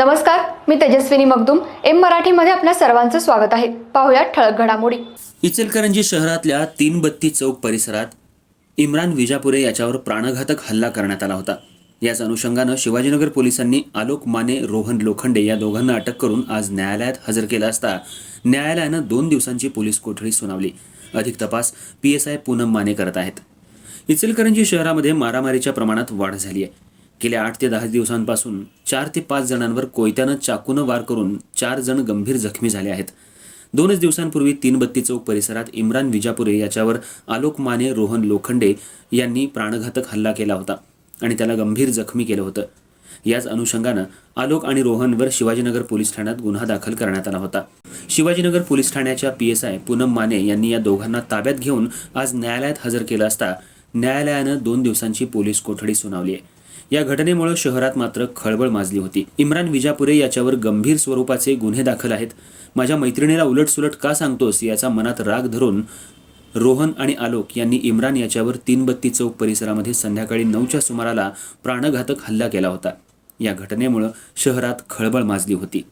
नमस्कार मी तेजस्विनी मगदुम. एम मराठीमध्ये आपल्या सर्वांचं स्वागत आहे. पाहुयात ठळक घडामोडी. इचलकरंजी शहरातल्या तीन बत्ती चौक परिसरात इम्रान विजापुरे याच्यावर प्राणघातक हल्ला करण्यात आला होता. याच अनुषंगानं शिवाजीनगर पोलिसांनी आलोक माने रोहन लोखंडे या दोघांना अटक करून आज न्यायालयात हजर केलं असता न्यायालयानं दोन दिवसांची पोलीस कोठडी सुनावली. अधिक तपास P S I Poonam Mane करत आहेत. इचलकरंजी शहरामध्ये मारामारीच्या प्रमाणात वाढ झाली आहे गेल्या आठ ते दहा दिवसांपासून चार ते पाच जणांवर कोयत्यानं चाकूनं वार करून चार जण गंभीर जखमी झाले आहेत. दोनच दिवसांपूर्वी तीन बत्ती चौक परिसरात इम्रान विजापुरे याच्यावर आलोक माने रोहन लोखंडे यांनी प्राणघातक हल्ला केला होता आणि त्याला गंभीर जखमी केलं होतं. याच अनुषंगानं आलोक आणि रोहनवर शिवाजीनगर पोलीस ठाण्यात गुन्हा दाखल करण्यात आला होता. शिवाजीनगर पोलीस ठाण्याच्या P S I Poonam Mane यांनी या दोघांना ताब्यात घेऊन आज न्यायालयात हजर केलं असता न्यायालयानं दोन दिवसांची पोलीस कोठडी सुनावली आहे. या घटनेमुळे शहरात मात्र खळबळ माजली होती. इम्रान विजापुरे याच्यावर गंभीर स्वरूपाचे गुन्हे दाखल आहेत. माझ्या मैत्रिणीला उलटसुलट का सांगतोस याचा मनात राग धरून रोहन आणि आलोक यांनी इम्रान याच्यावर तीन बत्ती चौक परिसरामध्ये संध्याकाळी नऊच्या सुमाराला प्राणघातक हल्ला केला होता. या घटनेमुळं शहरात खळबळ माजली होती.